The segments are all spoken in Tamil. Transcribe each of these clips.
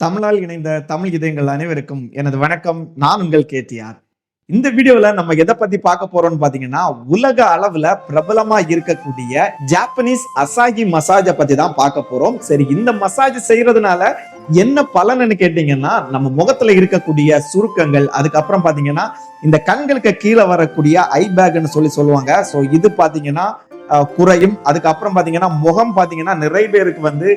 தமிழால் இணைந்த தமிழ் இதயங்கள் அனைவருக்கும் எனது வணக்கம். நான் உங்கள் கேட்டியார் இந்த வீடியோல நம்ம எதை பத்தி பார்க்க போறோம்னு பாத்தீங்கன்னா உலக அளவுல பிரபலமா இருக்கக்கூடிய ஜாப்பனீஸ் அசாகி மசாஜை பத்தி தான் பார்க்க போறோம். சரி இந்த மசாஜ் செய்யறதுனால என்ன பலன்னு கேட்டீங்கன்னா நம்ம முகத்துல இருக்கக்கூடிய சுருக்கங்கள் அதுக்கப்புறம் பாத்தீங்கன்னா இந்த கண்களுக்கு கீழே வரக்கூடிய ஐ பேக்னு சொல்லி சொல்லுவாங்க. ஸோ இது பாத்தீங்கன்னா குறையும். அதுக்கப்புறம் பாத்தீங்கன்னா முகம் பாத்தீங்கன்னா நிறைய பேருக்கு வந்து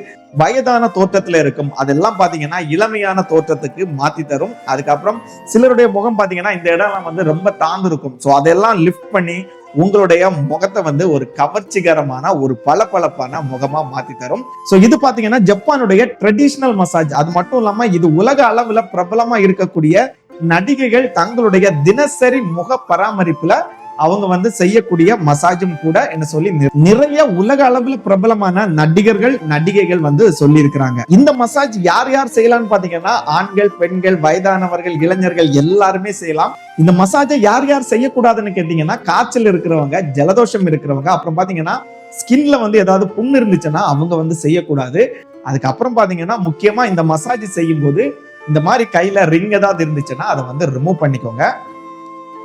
வயதான தோற்றத்துல இருக்கும். அதெல்லாம் பாத்தீங்கன்னா இளமையான தோற்றத்துக்கு மாத்தி தரும். அதுக்கப்புறம் சிலருடைய முகம் பாத்தீங்கன்னா இந்த இடம்லாம் வந்து ரொம்ப தாழ்ந்து இருக்கும் ஸோ அதெல்லாம் லிஃப்ட் பண்ணி உங்களுடைய முகத்தை வந்து ஒரு கவர்ச்சிகரமான ஒரு பளபளப்பான முகமா மாத்தி தரும். ஸோ இது பாத்தீங்கன்னா ஜப்பானுடைய ட்ரெடிஷ்னல் மசாஜ் அது மட்டும் இல்லாம இது உலக அளவுல பிரபலமா இருக்கக்கூடிய நடிகைகள் தங்களுடைய தினசரி முக பராமரிப்புல அவங்க வந்து செய்யக்கூடிய மசாஜும் கூட என்ன சொல்லி நிறைய உலக அளவில் பிரபலமான நடிகர்கள் நடிகைகள் வந்து சொல்லி இருக்கிறாங்க இந்த மசாஜ் யார் யார் செய்யலாம்னு பாத்தீங்கன்னா ஆண்கள் பெண்கள் வயதானவர்கள் இளைஞர்கள் எல்லாருமே செய்யலாம். இந்த மசாஜை யார் யார் செய்யக்கூடாதுன்னு கேட்டீங்கன்னா காய்ச்சல் இருக்கிறவங்க ஜலதோஷம் இருக்கிறவங்க அப்புறம் பாத்தீங்கன்னா ஸ்கின்ல வந்து ஏதாவது புண்ணு இருந்துச்சுன்னா அவங்க வந்து செய்யக்கூடாது. அதுக்கப்புறம் பாத்தீங்கன்னா முக்கியமா இந்த மசாஜ் செய்யும் போது இந்த மாதிரி கையில ரிங் ஏதாவது இருந்துச்சுன்னா அதை வந்து ரிமூவ் பண்ணிக்கோங்க.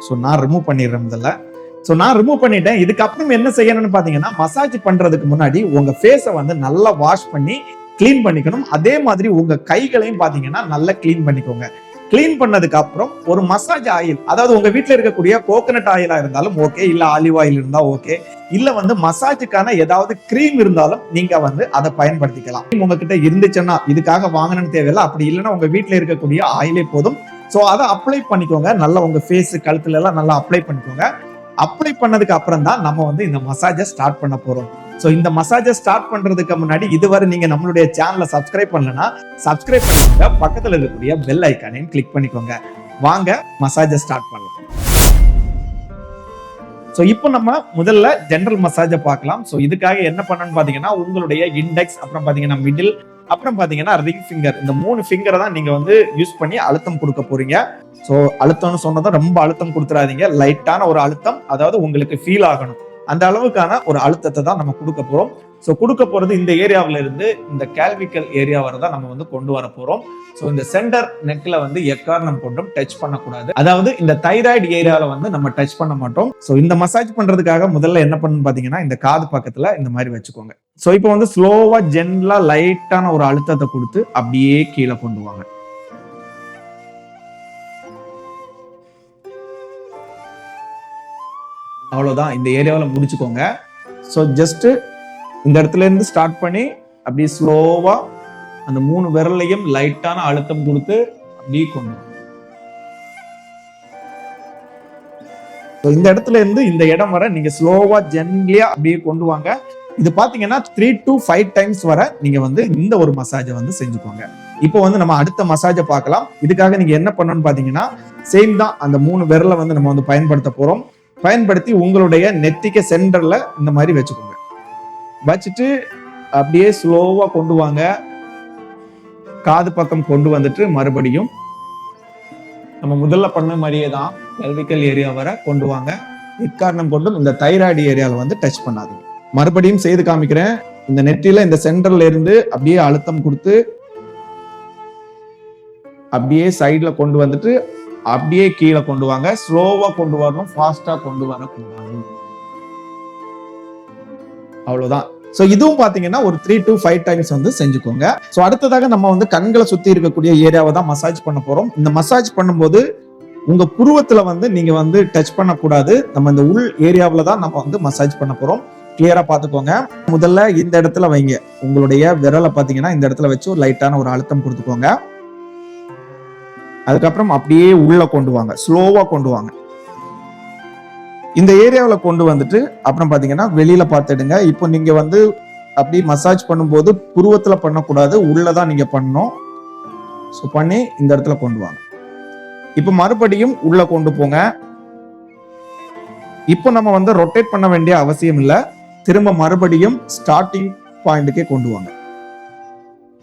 ஸோ நான் ரிமூவ் பண்ணிடுறேன் முதல்ல. ஸோ நான் ரிமூவ் பண்ணிட்டேன். இதுக்கப்புறம் என்ன செய்யணும்னு பார்த்தீங்கன்னா மசாஜ் பண்றதுக்கு முன்னாடி உங்க ஃபேஸை வந்து நல்லா வாஷ் பண்ணி க்ளீன் பண்ணிக்கணும். அதே மாதிரி உங்க கைகளையும் பார்த்தீங்கன்னா நல்லா க்ளீன் பண்ணிக்கோங்க. க்ளீன் பண்ணதுக்கு அப்புறம் ஒரு மசாஜ் ஆயில் அதாவது உங்க வீட்டில் இருக்கக்கூடிய கோகனட் ஆயிலா இருந்தாலும் ஓகே இல்ல ஆலிவ் ஆயில் இருந்தா ஓகே இல்ல வந்து மசாஜுக்கான ஏதாவது க்ரீம் இருந்தாலும் நீங்க வந்து அதை பயன்படுத்திக்கலாம். உங்ககிட்ட இருந்துச்சுன்னா இதுக்காக வாங்கணும்னு தேவையில்லை. அப்படி இல்லைன்னா உங்க வீட்டில் இருக்கக்கூடிய ஆயிலே போதும். ஸோ அதை அப்ளை பண்ணிக்கோங்க. நல்லா உங்கள் ஃபேஸு கழுத்துல எல்லாம் நல்லா அப்ளை பண்ணிக்கோங்க. அப்ளை பண்ணதுக்கு அப்புறம் தான் நம்ம வந்து இந்த மசாஜை ஸ்டார்ட் பண்ண போகிறோம் ஸோ இந்த மசாஜை ஸ்டார்ட் பண்ணுறதுக்கு முன்னாடி இதுவரை நீங்கள் நம்மளுடைய சேனலை சப்ஸ்கிரைப் பண்ணலன்னா சப்ஸ்கிரைப் பண்ணிக்கோங்க. பக்கத்தில் இருக்கக்கூடிய பெல் ஐக்கானையும் கிளிக் பண்ணிக்கோங்க. வாங்க மசாஜை ஸ்டார்ட் பண்ணலாம். ஸோ இப்போ நம்ம முதல்ல ஜென்ரல் மசாஜை பார்க்கலாம். ஸோ இதுக்காக என்ன பண்ணணும்னு பார்த்தீங்கன்னா உங்களுடைய இண்டெக்ஸ் அப்புறம் பார்த்தீங்கன்னா மிடில் அப்புறம் பார்த்தீங்கன்னா ரிங் ஃபிங்கர் இந்த மூணு ஃபிங்கரை தான் நீங்க வந்து யூஸ் பண்ணி அழுத்தம் கொடுக்க போறீங்க. ஸோ அழுத்தம்னு சொன்னதும் ரொம்ப அழுத்தம் கொடுத்துடாதீங்க லைட்டான ஒரு அழுத்தம் அதாவது உங்களுக்கு ஃபீல் ஆகணும். அந்த அளவுக்கான ஒரு அழுத்தத்தை தான் நம்ம கொடுக்க போறோம். ஸோ கொடுக்க போகிறது இந்த ஏரியாவில் இருந்து இந்த கேல்விக்கல் ஏரியா வரை தான் நம்ம வந்து கொண்டு வர போகிறோம் ஸோ இந்த சென்டர் நெக்கில் வந்து எக்காரணம் கொண்டும் டச் பண்ணக்கூடாது. அதாவது இந்த தைராய்டு ஏரியாவில் வந்து நம்ம டச் பண்ண மாட்டோம். ஸோ இந்த மசாஜ் பண்ணுறதுக்காக முதல்ல என்ன பண்ணணும் பார்த்தீங்கன்னா இந்த காது பக்கத்தில் இந்த மாதிரி வச்சுக்கோங்க. ஸோ இப்போ வந்து ஸ்லோவாக ஜென்லாக லைட்டான ஒரு அழுத்தத்தை கொடுத்து அப்படியே கீழே கொண்டு வாங்க. அவ்வளோதான் இந்த ஏரியாவில் முடிச்சுக்கோங்க. ஸோ ஜஸ்ட்டு இந்த இடத்துல இருந்து ஸ்டார்ட் பண்ணி அப்படியே ஸ்லோவா அந்த மூணு விரல்லையும் லைட்டான அழுத்தம் கொடுத்து அப்படியே கொண்டு இந்த இடத்துல இருந்து இந்த இடம் வர நீங்க ஸ்லோவா ஜென்லியா அப்படியே கொண்டு வாங்க. இது பாத்தீங்கன்னா த்ரீ டு ஃபைவ் டைம்ஸ் வர நீங்க வந்து இந்த ஒரு மசாஜை வந்து செஞ்சுக்கோங்க. இப்போ வந்து நம்ம அடுத்த மசாஜை பார்க்கலாம். இதுக்காக நீங்க என்ன பண்ணணும்னு பாத்தீங்கன்னா சேம் தான் அந்த மூணு விரலை வந்து நம்ம வந்து பயன்படுத்த போறோம். பயன்படுத்தி உங்களுடைய நெத்திக்க சென்டர்ல இந்த மாதிரி வச்சுக்கோங்க. வச்சுட்டு அப்படியே ஸ்லோவாக கொண்டு வாங்க. காது பக்கம் கொண்டு வந்துட்டு மறுபடியும் நம்ம முதல்ல பண்ண மாதிரியே தான் கல்விக்கல் ஏரியா வர கொண்டு வாங்க. எக்காரணம் கொண்டும் இந்த தைராய்டு ஏரியாவில் வந்து டச் பண்ணாதீங்க. மறுபடியும் செய்து காமிக்கிறேன். இந்த நெற்றியில இந்த சென்டர்ல இருந்து அப்படியே அழுத்தம் கொடுத்து அப்படியே சைடில் கொண்டு வந்துட்டு அப்படியே கீழே கொண்டு வாங்க. ஸ்லோவாக கொண்டு வரணும் ஃபாஸ்ட்டாக கொண்டு வரக்கூடாது. அவ்வளோதான் ஸோ இதுவும் பார்த்தீங்கன்னா ஒரு த்ரீ டு ஃபைவ் டைம்ஸ் வந்து செஞ்சுக்கோங்க. ஸோ அடுத்ததாக நம்ம வந்து கண்களை சுற்றி இருக்கக்கூடிய ஏரியாவை தான் மசாஜ் பண்ண போகிறோம் இந்த மசாஜ் பண்ணும்போது உங்க புருவத்துல வந்து நீங்க வந்து டச் பண்ணக்கூடாது. நம்ம இந்த உள் ஏரியாவில் தான் நம்ம வந்து மசாஜ் பண்ண போறோம். கிளியரா பாத்துக்கோங்க. முதல்ல இந்த இடத்துல வைங்க. உங்களுடைய விரலை பாத்தீங்கன்னா இந்த இடத்துல வச்சு ஒரு லைட்டான ஒரு அழுத்தம் கொடுத்துக்கோங்க. அதுக்கப்புறம் அப்படியே உள்ள கொண்டு வாங்க. ஸ்லோவா கொண்டு வாங்க. இந்த ஏரியாவில் கொண்டு வந்துட்டு அப்புறம் பார்த்தீங்கன்னா வெளியில் பார்த்துடுங்க. இப்போ நீங்கள் வந்து அப்படி மசாஜ் பண்ணும்போது புருவத்தில் பண்ணக்கூடாது. உள்ளதான் நீங்கள் பண்ணணும். ஸோ பண்ணி இந்த இடத்துல கொண்டு வாங்க. இப்போ மறுபடியும் உள்ள கொண்டு போங்க. இப்போ நம்ம வந்து ரொட்டேட் பண்ண வேண்டிய அவசியம் இல்லை. திரும்ப மறுபடியும் ஸ்டார்டிங் பாயிண்ட்டுக்கே கொண்டு வாங்க.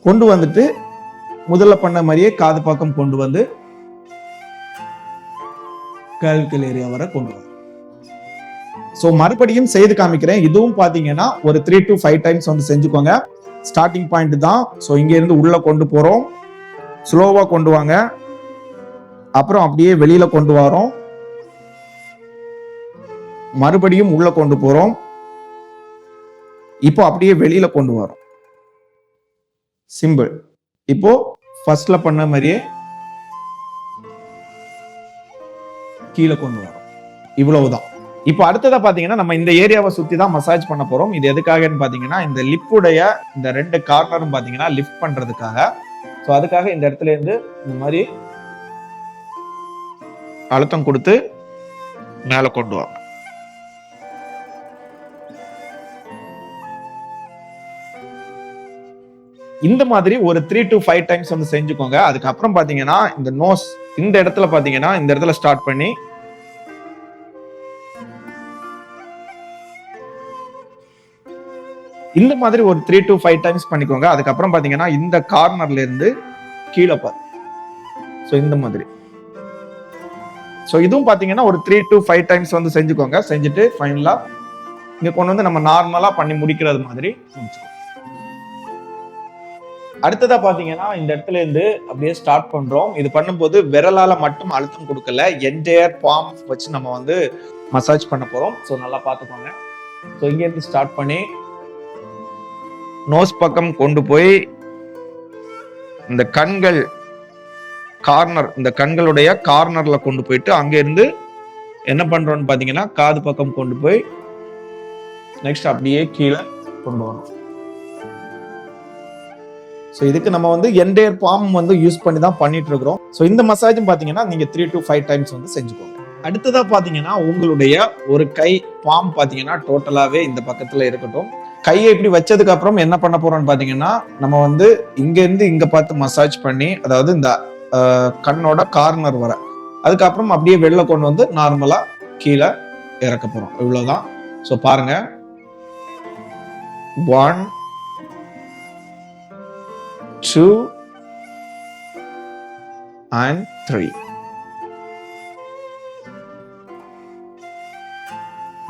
கொண்டு வந்துட்டு முதல்ல பண்ண மாதிரியே காது பக்கம் கொண்டு வந்து கல்கல் ஏரியா வரை கொண்டு வாங்க. ஸோ மறுபடியும் செய்து காமிக்கிறேன். இதுவும் பார்த்தீங்கன்னா ஒரு த்ரீ டு ஃபைவ் டைம்ஸ் வந்து செஞ்சுக்கோங்க. ஸ்டார்டிங் பாயிண்ட் தான். ஸோ இங்கேருந்து உள்ளே கொண்டு போகிறோம் ஸ்லோவாக கொண்டு வாங்க. அப்புறம் அப்படியே வெளியில் கொண்டு வரோம். மறுபடியும் உள்ள கொண்டு போகிறோம் இப்போ அப்படியே வெளியில் கொண்டு வரோம். சிம்பிள் இப்போ ஃபர்ஸ்ட்ல பண்ண மாதிரியே கீழே கொண்டு வரோம். இவ்வளவுதான். இப்போ அடுத்ததாக பார்த்தீங்கன்னா நம்ம இந்த ஏரியாவை சுற்றி தான் மசாஜ் பண்ண போகிறோம் இது எதுக்காகன்னு பார்த்தீங்கன்னா இந்த லிப்புடைய இந்த ரெண்டு கார்னரும் பார்த்தீங்கன்னா லிஃப்ட் பண்ணுறதுக்காக ஸோ அதுக்காக இந்த இடத்துல இருந்து இந்த மாதிரி அழுத்தம் கொடுத்து மேலே கொண்டு வாங்க இந்த மாதிரி ஒரு த்ரீ டு ஃபைவ் டைம்ஸ் வந்து செஞ்சுக்கோங்க. அதுக்கப்புறம் பார்த்தீங்கன்னா இந்த நோஸ் இந்த இடத்துல பார்த்தீங்கன்னா இந்த இடத்துல ஸ்டார்ட் பண்ணி இந்த மாதிரி ஒரு த்ரீ டு ஃபைவ் டைம்ஸ் பண்ணிக்கோங்க. அதுக்கப்புறம் பார்த்தீங்கன்னா இந்த கார்னர்ல இருந்து கீழே பாரு. ஸோ இந்த மாதிரி. ஸோ இதுவும் பார்த்தீங்கன்னா ஒரு த்ரீ டு ஃபைவ் டைம்ஸ் வந்து செஞ்சுக்கோங்க. செஞ்சுட்டு ஃபைனலாக இங்கே கொண்டு வந்து நம்ம நார்மலாக பண்ணி முடிக்கிறது மாதிரி முடிச்சுக்கோங்க அடுத்ததா பாத்தீங்கன்னா இந்த இடத்துல இருந்து அப்படியே ஸ்டார்ட் பண்றோம். இது பண்ணும்போது விரலால மட்டும் அழுத்தம் கொடுக்கல. என்டையர் பாம் வச்சு நம்ம வந்து மசாஜ் பண்ண போறோம். ஸோ நல்லா பார்த்துக்கோங்க. ஸோ இங்கேருந்து ஸ்டார்ட் பண்ணி நோஸ் பக்கம் கொண்டு போய் இந்த கண்கள் கார்னர் இந்த கண்களுடைய கார்னர்ல கொண்டு போயிட்டு அங்கேருந்து என்ன பண்றோம்னு பாத்தீங்கன்னா காது பக்கம் கொண்டு போய் நெக்ஸ்ட் அப்படியே கீழே கொண்டு வரணும். ஸோ இதுக்கு நம்ம வந்து என்டையர் பாம் வந்து யூஸ் பண்ணி தான் பண்ணிட்டு இருக்கிறோம் ஸோ இந்த மசாஜும் பார்த்தீங்கன்னா நீங்க த்ரீ டு ஃபைவ் டைம்ஸ் வந்து செஞ்சுக்கோங்க. அடுத்ததாக பார்த்தீங்கன்னா உங்களுடைய ஒரு கை பாம் பார்த்தீங்கன்னா டோட்டலாகவே இந்த பக்கத்தில் இருக்கட்டும். கையை இப்படி வச்சதுக்கு அப்புறம் என்ன பண்ண போறோம்னு பார்த்தீங்கன்னா நம்ம வந்து இங்க இருந்து இங்க பார்த்து மசாஜ் பண்ணி அதாவது இந்த கண்ணோட கார்னர் வர. அதுக்கப்புறம் அப்படியே வெளில கொண்டு வந்து நார்மலா கீழே இறக்க போறோம். இவ்வளவுதான். ஸோ பாருங்க. ஒன் டூ அண்ட் த்ரீ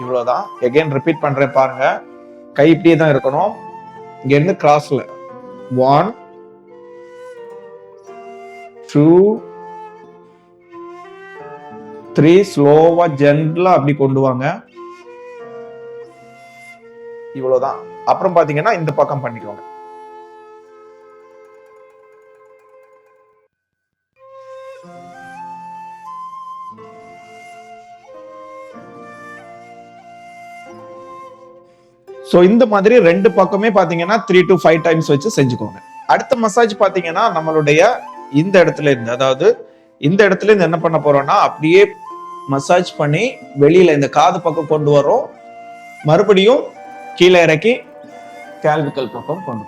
இவ்வளோதான் எகைன் ரிப்பீட் பண்ணுறேன் பாருங்கள் கை இப்படியே தான் இருக்கணும். இங்க இருந்து கிராஸ்ல ஒன் டூ த்ரீ ஸ்லோவா ஜென்ரலாக அப்படி கொண்டு வாங்க. இவ்வளவுதான். அப்புறம் பாத்தீங்கன்னா இந்த பக்கம் பண்ணிக்கோங்க. ஸோ இந்த மாதிரி ரெண்டு பக்கமே பார்த்தீங்கன்னா த்ரீ டு ஃபைவ் டைம்ஸ் வச்சு செஞ்சுக்கோங்க. அடுத்த மசாஜ் பார்த்தீங்கன்னா நம்மளுடைய இந்த இடத்துல இருந்து அதாவது இந்த இடத்துல இருந்து என்ன பண்ண போறோம்னா அப்படியே மசாஜ் பண்ணி வெளியில இந்த காது பக்கம் கொண்டு வரோம். மறுபடியும் கீழே இறக்கி கேல்விக்கல் பக்கம் கொண்டு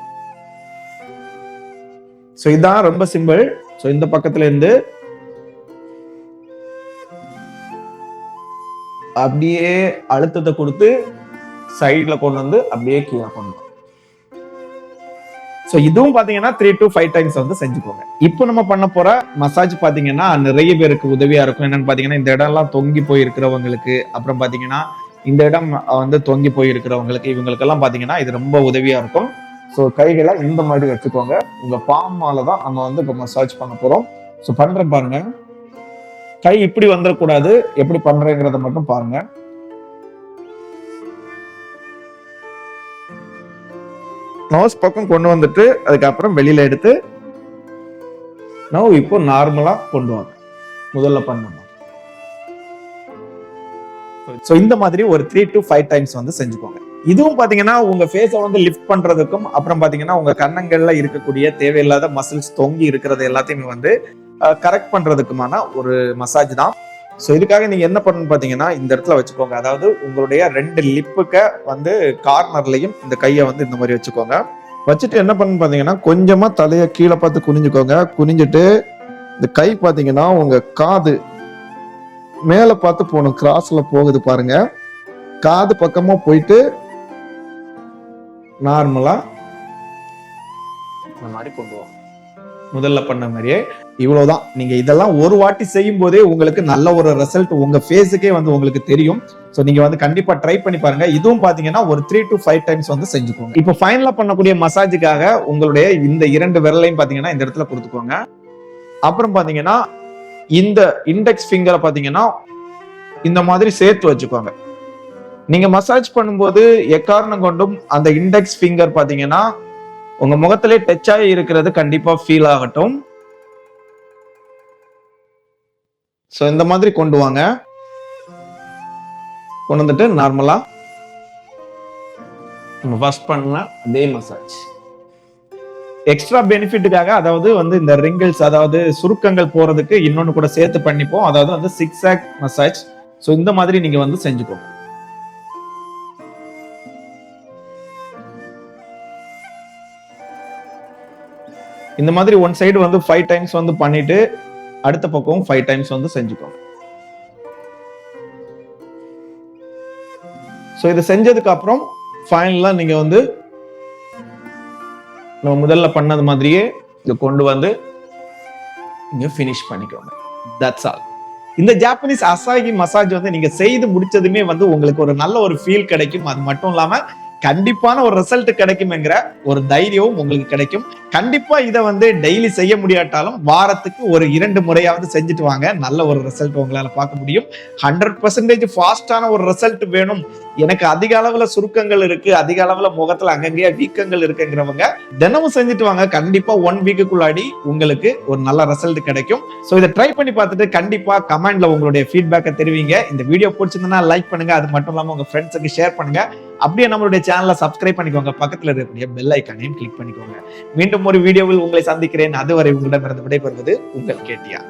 ஸோ இதான் ரொம்ப சிம்பிள் ஸோ இந்த பக்கத்துல இருந்து அப்படியே அழுத்தத்தை கொடுத்து சைடில் கொண்டு வந்து அப்படியே கீழே கொண்டு வரும் ஸோ இதுவும் பார்த்தீங்கன்னா த்ரீ டு ஃபைவ் டைம்ஸ் வந்து செஞ்சுக்கோங்க. இப்போ நம்ம பண்ண போகிற மசாஜ் பார்த்தீங்கன்னா நிறைய பேருக்கு உதவியாக இருக்கும். என்னென்னு பார்த்தீங்கன்னா இந்த இடம்லாம் தொங்கி போயிருக்கிறவங்களுக்கு அப்புறம் பார்த்தீங்கன்னா இந்த இடம் வந்து தொங்கி போயிருக்கிறவங்களுக்கு இவங்களுக்கெல்லாம் பார்த்தீங்கன்னா இது ரொம்ப உதவியாக இருக்கும். ஸோ கைகளை இந்த மாதிரி வச்சுக்கோங்க. உங்கள் பாமால தான் நம்ம வந்து இப்போ மசாஜ் பண்ண போகிறோம் ஸோ பண்ணுறேன் பாருங்கள் கை இப்படி வந்துடக்கூடாது எப்படி பண்ணுறேங்கிறத மட்டும் பாருங்கள் நோஸ் பக்கம் கொண்டு வந்துட்டு அதுக்கப்புறம் வெளியில எடுத்து நோ இப்போ நார்மலா கொண்டு வாங்க. முதல்ல பண்ணணும். ஸோ இந்த மாதிரி ஒரு த்ரீ டு ஃபைவ் டைம்ஸ் வந்து செஞ்சுக்கோங்க. இதுவும் பாத்தீங்கன்னா உங்க ஃபேஸை வந்து லிஃப்ட் பண்றதுக்கும் அப்புறம் பாத்தீங்கன்னா உங்க கன்னங்கள்ல இருக்கக்கூடிய தேவையில்லாத மசில்ஸ் தொங்கி இருக்கிறது எல்லாத்தையுமே வந்து கரெக்ட் பண்றதுக்குமான ஒரு மசாஜ் தான் ஸோ இதுக்காக நீங்க என்ன பண்ணணும் பாத்தீங்கன்னா இந்த இடத்துல வச்சுக்கோங்க. அதாவது உங்களுடைய ரெண்டு லிப்புக்க வந்து கார்னர்லையும் இந்த கையை வந்து இந்த மாதிரி வச்சுக்கோங்க. வச்சுட்டு என்ன பண்ணணும் பாத்தீங்கன்னா கொஞ்சமா தலையை கீழே பார்த்து குனிஞ்சுக்கோங்க. குனிஞ்சிட்டு இந்த கை பாத்தீங்கன்னா உங்க காது மேல பார்த்து போகணும். கிராஸ்ல போகுது பாருங்க. காது பக்கமா போயிட்டு நார்மலா இந்த மாதிரி கொண்டு முதல்ல பண்ண மாதிரியே இவ்வளவுதான். நீங்க இதெல்லாம் ஒரு வாட்டி செய்யும் போதே உங்களுக்கு நல்ல ஒரு ரிசல்ட் உங்க ஃபேஸுக்கே வந்து உங்களுக்கு தெரியும். ஸோ நீங்க வந்து கண்டிப்பா ட்ரை பண்ணி பாருங்க. இதுவும் பாத்தீங்கன்னா ஒரு த்ரீ டு ஃபைவ் டைம்ஸ் வந்து செஞ்சுக்கோங்க. இப்போ ஃபைனலா பண்ணக்கூடிய மசாஜுக்காக உங்களுடைய இந்த இரண்டு விரலையும் பாத்தீங்கன்னா இந்த இடத்துல கொடுத்துக்கோங்க. அப்புறம் பாத்தீங்கன்னா இந்த இண்டெக்ஸ் ஃபிங்கரை பாத்தீங்கன்னா இந்த மாதிரி சேர்த்து வச்சுக்கோங்க. நீங்க மசாஜ் பண்ணும்போது எக்காரணம் கொண்டும் அந்த இண்டெக்ஸ் ஃபிங்கர் பாத்தீங்கன்னா உங்க முகத்திலே டச் ஆகி இருக்கிறது கண்டிப்பா ஃபீல் ஆகட்டும். ஸோ இந்த மாதிரி கொண்டு வாங்க. கொண்டு வந்துட்டு நார்மலா நம்ம ஃபர்ஸ்ட் பண்ணலாம். அதே மசாஜ் எக்ஸ்ட்ரா பெனிஃபிட்டுக்காக அதாவது வந்து இந்த ரிங்கிள்ஸ் அதாவது சுருக்கங்கள் போறதுக்கு இன்னொன்று கூட சேர்த்து பண்ணிப்போம். அதாவது வந்து சிக்ஸ் ஆக் மசாஜ் ஸோ இந்த மாதிரி நீங்கள் வந்து செஞ்சுக்கோங்க. இந்த மாதிரி ஒன் சைடு வந்து ஃபைவ் டைம்ஸ் வந்து பண்ணிட்டு அடுத்த பக்கம் ஃபைவ் டைம்ஸ் வந்து செஞ்சுக்கோங்க. ஸோ இதை செஞ்சதுக்கு அப்புறம் ஃபைனலாக நீங்க வந்து நம்ம முதல்ல பண்ணது மாதிரியே இதை கொண்டு வந்து நீங்கள் ஃபினிஷ் பண்ணிக்கோங்க. தட்ஸ் ஆல் இந்த ஜாப்பனீஸ் அசாகி மசாஜ் வந்து நீங்க செய்து முடிச்சதுமே வந்து உங்களுக்கு ஒரு நல்ல ஒரு ஃபீல் கிடைக்கும். அது மட்டும் இல்லாம கண்டிப்பான ஒரு ரிசல்ட் கிடைக்கும்ங்கிற ஒரு தைரியமும் உங்களுக்கு கிடைக்கும். கண்டிப்பா இதை வந்து டெய்லி செய்ய முடியாட்டாலும் வாரத்துக்கு ஒரு இரண்டு முறையாவது செஞ்சுட்டு வாங்க. நல்ல ஒரு ரிசல்ட் உங்களால பார்க்க முடியும். ஹண்ட்ரட் பர்சன்டேஜ் ஃபாஸ்டான ஒரு ரிசல்ட் வேணும். எனக்கு அதிக அளவுல சுருக்கங்கள் இருக்கு. அதிக அளவுல முகத்துல அங்கங்கேயே வீக்கங்கள் இருக்குங்கிறவங்க தினமும் செஞ்சுட்டு வாங்க. கண்டிப்பா ஒன் வீக்குள்ளாடி உங்களுக்கு ஒரு நல்ல ரிசல்ட் கிடைக்கும். ஸோ இதை ட்ரை பண்ணி பார்த்துட்டு கண்டிப்பா கமெண்ட்ல உங்களுடைய ஃபீட்பேக்கை தெரிவிங்க. இந்த வீடியோ பிடிச்சிருந்தா லைக் பண்ணுங்க. அது மட்டும் இல்லாம உங்க ஃப்ரெண்ட்ஸுக்கு ஷேர் பண்ணுங்க. அப்படியே நம்மளுடைய சேனலை சப்ஸ்கிரைப் பண்ணிக்கோங்க. பக்கத்துல இருக்கக்கூடிய பெல் ஐக்கானையும் கிளிக் பண்ணிக்கோங்க. மீண்டும் ஒரு வீடியோவில் உங்களை சந்திக்கிறேன். அதுவரை உங்களிடமிருந்து விடைபெறுவது உங்கள் கேட்டியா?